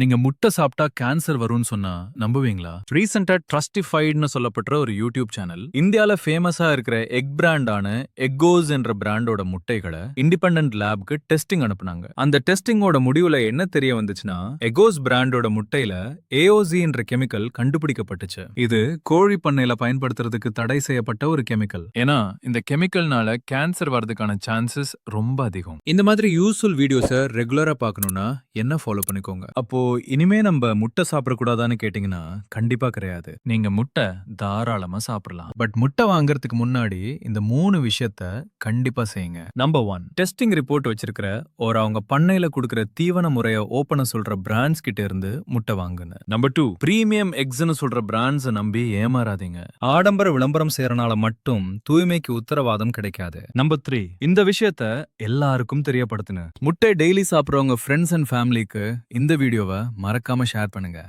நீங்க முட்டை சாப்பிட்டா கேன்சர் வரும்னு சொன்னா நம்புவீங்களா? ரீசெண்டா ட்ரஸ்டிஃபைட்னு சொல்லப்படுற ஒரு யூடியூப் சேனல் இந்தியால ஃபேமஸா இருக்கிற எக் பிராண்டான எக்கோஸ் என்ற பிராண்டோட முட்டைகளை இண்டிபெண்டன்ட் லேப்க்கு டெஸ்டிங் அனுப்புனாங்க. அந்த டெஸ்டிங்கோட முடிவுல என்ன தெரிய வந்துச்சுன்னா எகோஸ் பிராண்டோட முட்டையில ஏஓசி என்ற கெமிக்கல் கண்டுபிடிக்கப்பட்டுச்சு. இது கோழி பண்ணையில பயன்படுத்துறதுக்கு தடை செய்யப்பட்ட ஒரு கெமிக்கல் ஏன்னா இந்த கெமிக்கல்னால கேன்சர் வரதுக்கான சான்சஸ் ரொம்ப அதிகம். இந்த மாதிரி யூஸ்ஃபுல் வீடியோஸை ரெகுலரா பார்க்கணும்னா என்ன ஃபாலோ பண்ணிக்கோங்க? அப்போ இனிமே நம்ம முட்டை சாப்பிடக்கூடாதான்னு கேட்டிங்கன்னா கண்டிப்பா கிடையாது. நீங்க முட்டை தாராளமா சாப்பிடலாம். பட் முட்டை வாங்குறதுக்கு முன்னாடி இந்த மூணு விஷயத்த கண்டிப்பா செய்யுங்க. நம்பர் ஒன் டெஸ்டிங் ரிப்போர்ட் வச்சிருக்கிற ஒரு அவங்க பண்ணையில கொடுக்கிற தீவன முறைய ஓப்பன சொல்ற பிராண்ட்ஸ் கிட்ட இருந்து முட்டை வாங்குங்க. நம்பர் டூ பிரீமியம் எக்ஸ்னு சொல்ற பிராண்ட்ஸை நம்பி ஏமாறாதீங்க. ஆடம்பர விளம்பரம் செய்யறனால மட்டும் தூய்மைக்கு உத்தரவாதம் கிடைக்காது. நம்பர் த்ரீ இந்த விஷயத்த எல்லாருக்கும் தெரியப்படுத்துங்க. முட்டை டெய்லி சாப்பிடுறவங்க ஃப்ரெண்ட்ஸ் அண்ட் ஃபேமிலிக்கு இந்த வீடியோவை மறக்காம ஷேர் பண்ணுங்க.